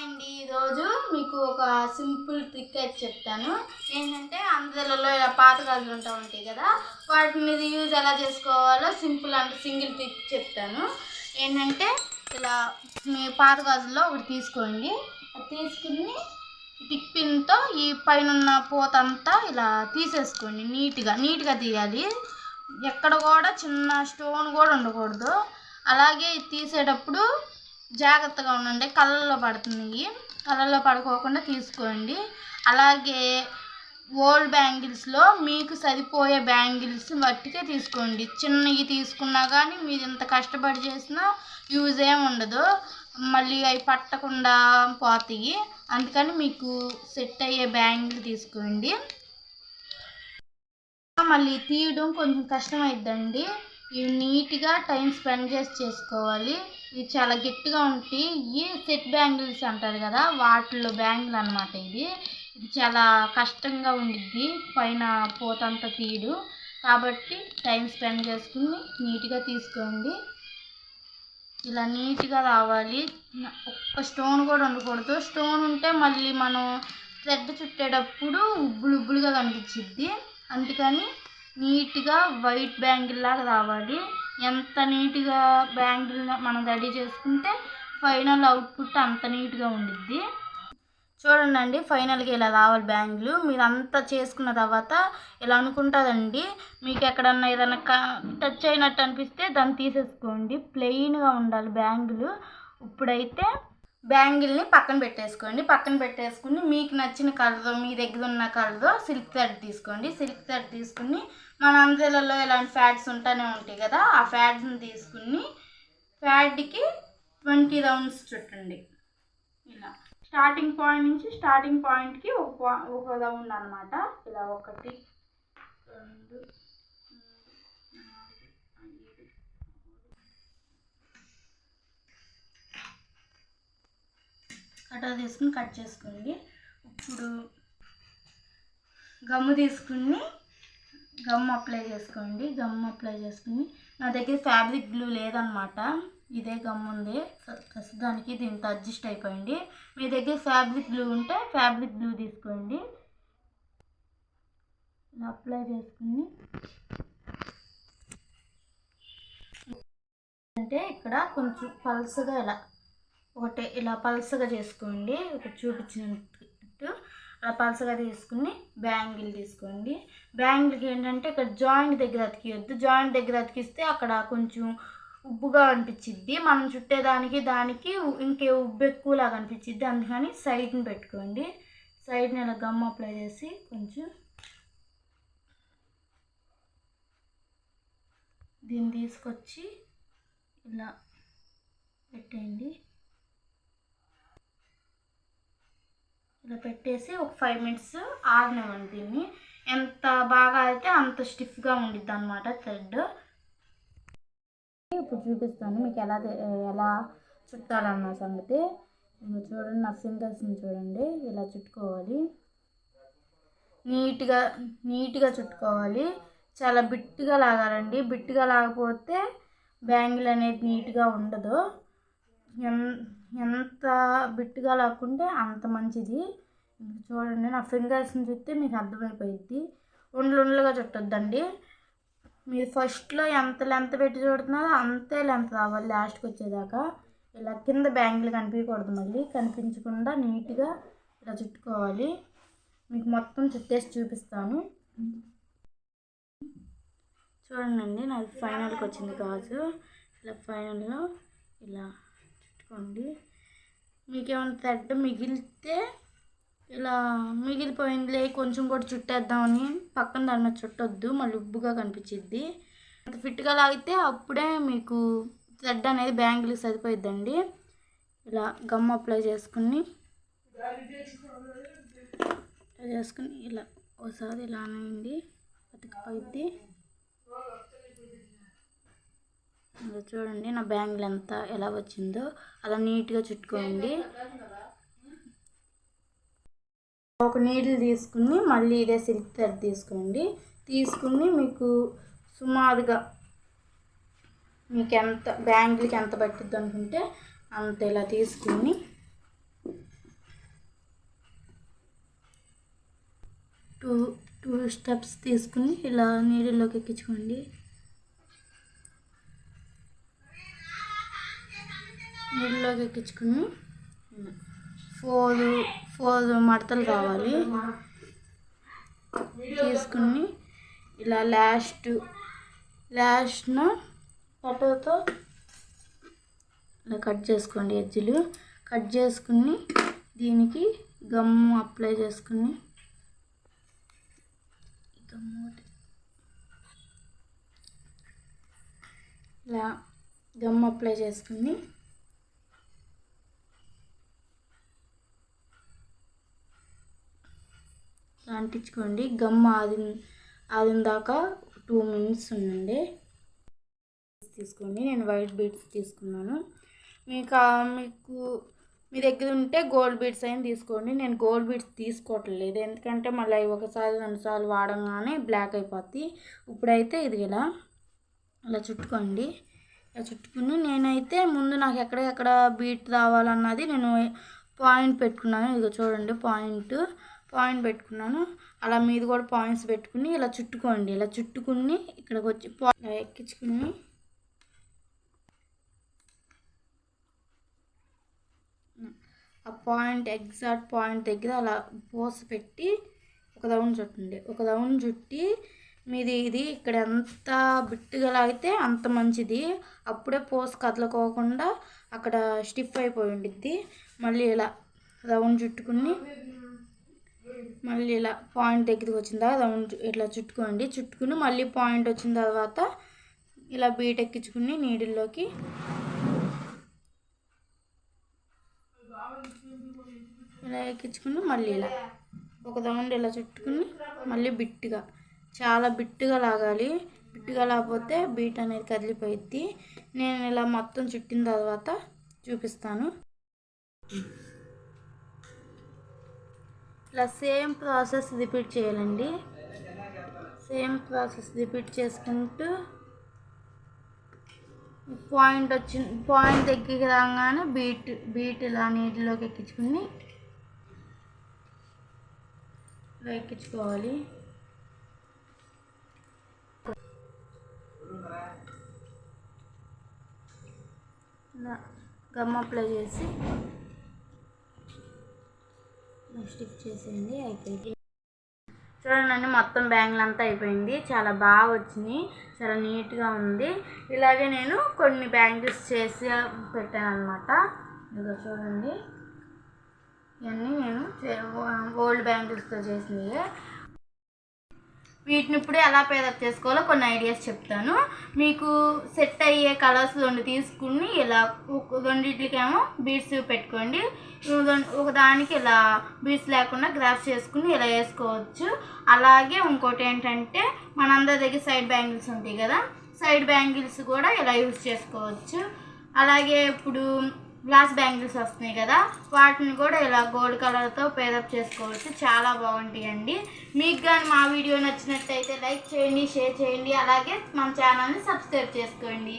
అండి ఈరోజు మీకు ఒక సింపుల్ ట్రిక్ అయితే చెప్తాను. ఏంటంటే అందులో ఇలా పాత గాజులు ఉంటా ఉంటాయి కదా వాటి మీద యూజ్ ఎలా చేసుకోవాలో సింపుల్ అంటే సింగిల్ ట్రిక్ చెప్తాను. ఏంటంటే ఇలా మీ పాత గాజుల్లో ఒకటి తీసుకోండి. తీసుకుని టిక్ పిన్తో ఈ పైన ఉన్న పూత అంతా ఇలా తీసేసుకోండి నీట్గా. నీట్గా తీయాలి. ఎక్కడ కూడా చిన్న స్టోన్ కూడా ఉండకూడదు. అలాగే ఇది తీసేటప్పుడు జాగ్రత్తగా ఉండండి. కళ్ళల్లో పడుతున్నాయి. కళ్ళల్లో పడుకోకుండా తీసుకోండి. అలాగే ఓల్డ్ బ్యాంగిల్స్లో మీకు సరిపోయే బ్యాంగిల్స్ మట్టికే తీసుకోండి. చిన్నవి తీసుకున్నా కానీ మీరు ఇంత కష్టపడి చేసినా యూజ్ ఏం ఉండదు. మళ్ళీ అవి పట్టకుండా పోతాయి. అందుకని మీకు సెట్ అయ్యే బ్యాంగిల్ తీసుకోండి. మళ్ళీ తీయడం కొంచెం కష్టం కష్టమైద్దండి. ఇవి నీట్గా టైం స్పెండ్ చేసి చేసుకోవాలి. ఇది చాలా గట్టిగా ఉంటాయి ఈ సెట్ బ్యాంగిల్స్ అంటారు కదా వాటిలో బ్యాంగిల్ అనమాట ఇది. ఇది చాలా కష్టంగా ఉండిద్ది పైన పోతంత తీయడు. కాబట్టి టైం స్పెండ్ చేసుకుని నీట్గా తీసుకోండి. ఇలా నీట్గా రావాలి. ఒక్క స్టోన్ కూడా ఉండకూడదు. స్టోన్ ఉంటే మళ్ళీ మనం థ్రెడ్ చుట్టేటప్పుడు ఉబ్బులు ఉబ్బులుగా కనిపించిద్ది. అందుకని నీట్గా వైట్ బ్యాంగిల్ లాగా రావాలి. ఎంత నీట్గా బ్యాంగిల్ మనం రెడీ చేసుకుంటే ఫైనల్ అవుట్పుట్ అంత నీట్గా ఉండిద్ది. చూడండి అండి ఫైనల్గా ఇలా రావాలి బ్యాంగిల్. మీరు అంతా చేసుకున్న తర్వాత ఇలా అనుకుంటుందండి మీకు ఎక్కడన్నా ఏదైనా టచ్ అయినట్టు అనిపిస్తే దాన్ని తీసేసుకోండి. ప్లెయిన్గా ఉండాలి బ్యాంగిల్. ఇప్పుడైతే బ్యాంగిల్ని పక్కన పెట్టేసుకోండి. పక్కన పెట్టేసుకుని మీకు నచ్చిన కలర్ మీ దగ్గర ఉన్న కలర్ సిల్క్ థ్రెడ్ తీసుకోండి. సిల్క్ థ్రెడ్ తీసుకుని మన అంజలలో ఇలాంటి ఫ్యాడ్స్ ఉంటానే ఉంటాయి కదా ఆ ఫ్యాడ్స్ని తీసుకుని ఫ్యాడ్కి ట్వంటీ రౌండ్స్ చుట్టండి. ఇలా. స్టార్టింగ్ పాయింట్ నుంచి స్టార్టింగ్ పాయింట్కి ఒక ఒక రౌండ్ అనమాట ఇలా ఒకటి రెండు కటర్ తీసుకుని కట్ చేసుకోండి ఇప్పుడు గమ్ము తీసుకుని గమ్ అప్లై చేసుకోండి. గమ్ అప్లై చేసుకుని నా దగ్గర ఫ్యాబ్రిక్ గ్లూ లేదనమాట ఇదే గమ్ ఉంది. ప్రస్తుతానికి దీంతో అడ్జస్ట్ అయిపోయింది. మీ దగ్గర ఫ్యాబ్రిక్ గ్లూ ఉంటే ఫ్యాబ్రిక్ గ్లూ తీసుకోండి. అప్లై చేసుకుని అంటే ఇక్కడ కొంచెం పల్సగా ఇలా ఒకటి ఇలా పలసగా చేసుకోండి. ఒకటి చూపించినట్టు అలా పలసగా తీసుకుని బ్యాంగిల్ తీసుకోండి. బ్యాంగిల్కి ఏంటంటే ఇక్కడ జాయింట్ దగ్గర అతికియొద్దు. జాయింట్ దగ్గర అతికిస్తే అక్కడ కొంచెం ఉబ్బుగా అనిపించిద్ది. మనం చుట్టేదానికి దానికి ఇంకే ఉబ్బు ఎక్కువలాగా అనిపించిద్ది. అందుకని సైడ్ని పెట్టుకోండి. సైడ్ని ఇలా గమ్ అప్లై చేసి కొంచెం దీన్ని తీసుకొచ్చి ఇలా పెట్టేయండి. ఇలా పెట్టేసి ఒక ఫైవ్ మినిట్స్ ఆరినివ్వండి దీన్ని. ఎంత బాగా అయితే అంత స్టిఫ్గా ఉండిద్ది అనమాట థ్రెడ్ ఇప్పుడు చూపిస్తాను మీకు ఎలా ఎలా చుట్టాలన్న సంగతి. చూడండి నా ఫింగర్స్ని చూడండి ఇలా చుట్టుకోవాలి. నీట్గా నీట్గా చుట్టుకోవాలి. చాలా బిట్టుగా లాగాలండి. బిట్టుగా లాగపోతే బ్యాంగిల్ అనేది నీట్గా ఉండదు. ఎంత బిట్టుగా లాక్కుంటే అంత మంచిది. చూడండి నా ఫింగర్స్ని చూస్తే మీకు అర్థమైపోయిద్ది. ఉండలు ఉండలుగా చుట్టొద్దండి. మీరు ఫస్ట్లో ఎంత లెంత్ పెట్టి చూడుతున్నారో అంతే లెంత్ రావాలి లాస్ట్కి వచ్చేదాకా. ఇలా కింద బ్యాంగిల్ కనిపించకూడదు మళ్ళీ. కనిపించకుండా నీట్గా ఇలా చుట్టుకోవాలి. మీకు మొత్తం చుట్టేసి చూపిస్తాను. చూడండి నాది ఫైనల్కి వచ్చింది కాజు. ఇలా ఫైనల్లో ఇలా చుట్టుకోండి మీకేమైనా థ్రెడ్ మిగిలితే ఇలా మిగిలిపోయిందిలే కొంచెం కూడా చుట్టేద్దామని పక్కన దాని మీద చుట్టొద్దు మళ్ళీ ఉబ్బుగా కనిపించిద్ది. అంత ఫిట్గా లాగితే అప్పుడే మీకు థ్రెడ్ అనేది బ్యాంగిల్కి సరిపోయిద్దండి. ఇలా గమ్ అప్లై చేసుకుని చేసుకుని ఇలా ఒకసారి ఇలా అనండి అతికిపోయిద్ది చూడండి నా బ్యాంగిల్ ఎంత ఎలా వచ్చిందో. అలా నీట్గా చుట్టుకోండి. ఒక నీడిల్ తీసుకుని మళ్ళీ ఇదే సిల్క్ థ్రెడ్ తీసుకోండి. తీసుకుని మీకు సుమారుగా మీకు ఎంత బ్యాంగిల్కి ఎంత పట్టిద్ది అనుకుంటే అంత ఇలా తీసుకుని. టూ టూ స్టెప్స్ తీసుకుని ఇలా నీళ్ళలోకి ఎక్కించుకోండి. నీళ్ళలోకి ఎక్కించుకుని ఫోర్ ఫోర్ మడతలు కావాలి. తీసుకుని ఇలా లాస్ట్ లాస్ట్న కట్టతో ఇలా కట్ చేసుకోండి ఎజ్జులు కట్ చేసుకుని దీనికి గమ్ము అప్లై చేసుకుని గమ్ము ఇలా గమ్ అప్లై చేసుకుని అంటించుకోండి. గమ్ ఆది ఆదిన దాకా టూ మినిట్స్ ఉండండి తీసుకోండి. నేను వైట్ బీడ్స్ తీసుకున్నాను. మీకు మీకు మీ దగ్గర ఉంటే గోల్డ్ బీడ్స్ అయినా తీసుకోండి. నేను గోల్డ్ బీడ్స్ తీసుకోవట్లేదు. ఎందుకంటే మళ్ళీ ఒకసారి రెండుసార్లు వాడంగానే బ్లాక్ అయిపోద్ది. ఇప్పుడైతే ఇది ఇలా ఇలా చుట్టుకోండి. ఇలా చుట్టుకుని నేనైతే ముందు నాకు ఎక్కడెక్కడ బీట్ రావాలన్నది నేను పాయింట్ పెట్టుకున్నాను. ఇదిగో చూడండి పాయింట్ పాయింట్ పెట్టుకున్నాను. అలా మీద కూడా పాయింట్స్ పెట్టుకుని ఇలా చుట్టుకోండి. ఇలా చుట్టుకుని ఇక్కడికి వచ్చి పాయింట్ ఎక్కించుకుని ఆ పాయింట్ ఎగ్జాక్ట్ పాయింట్ దగ్గర అలా పోస పెట్టి ఒక రౌండ్ చుట్టండి ఒక రౌండ్ చుట్టి మీది ఇది ఇక్కడ ఎంత బిట్టుగా లాగితే అంత మంచిది. అప్పుడే పోస్ కదలకోకుండా అక్కడ స్టిఫ్ అయిపోయి ఉండిద్ది. మళ్ళీ ఇలా రౌండ్ చుట్టుకుని మళ్ళీ ఇలా పాయింట్ దగ్గరికి వచ్చిందా రౌండ్ ఇట్లా చుట్టుకోండి. చుట్టుకుని మళ్ళీ పాయింట్ వచ్చిన తర్వాత ఇలా బీట్ ఎక్కించుకుని నీడిల్లోకి ఇలా ఎక్కించుకుని మళ్ళీ ఇలా ఒక రౌండ్ ఇలా చుట్టుకుని మళ్ళీ బిట్టుగా చాలా బిట్టుగా లాగాలి. బిట్టుగా లాగపోతే బీట్ అనేది కదిలిపోయిద్ది. నేను ఇలా మొత్తం చుట్టిన తర్వాత చూపిస్తాను. ఇట్లా సేమ్ ప్రాసెస్ రిపీట్ చేయాలండి. సేమ్ ప్రాసెస్ రిపీట్ చేసుకుంటూ పాయింట్ వచ్చి పాయింట్ దగ్గరికి రాగానే బీట్ బీట్ ఇలా నీటిలోకి ఎక్కించుకుని ఇలా ఎక్కించుకోవాలి. ఇలా గమ్ అప్లై చేసి స్టిక్ చేసేయండి అయిపోయింది. చూడండి మొత్తం బ్యాంగిల్ అంతా అయిపోయింది. చాలా బాగా వచ్చినాయి చాలా నీట్గా ఉంది. ఇలాగే నేను కొన్ని బ్యాంగిల్స్ చేసి పెట్టాను అనమాట ఇదిగో చూడండి. ఇవన్నీ నేను ఓల్డ్ బ్యాంగిల్స్తో చేసినవి వీటిని ఇప్పుడు ఎలా పేదప్ చేసుకోవాలో కొన్ని ఐడియాస్ చెప్తాను. మీకు సెట్ అయ్యే కలర్స్ రెండు తీసుకుని ఇలా రెండింటికేమో బీడ్స్ పెట్టుకోండి. ఒక దానికి ఇలా బీడ్స్ లేకుండా గ్రాఫ్స్ చేసుకుని ఇలా వేసుకోవచ్చు. అలాగే ఇంకోటి ఏంటంటే మనందరి దగ్గర సైడ్ బ్యాంగిల్స్ ఉంటాయి కదా సైడ్ బ్యాంగిల్స్ కూడా ఇలా యూజ్ చేసుకోవచ్చు. అలాగే ఇప్పుడు గ్లాస్ బ్యాంగిల్స్ వస్తున్నాయి కదా వాటిని కూడా ఇలా గోల్డ్ కలర్తో పేరప్ చేసుకోవచ్చు. చాలా బాగుంటాయండి మీకు కానీ మా వీడియో నచ్చినట్టయితే లైక్ చేయండి షేర్ చేయండి. అలాగే మన ఛానల్ని సబ్స్క్రైబ్ చేసుకోండి.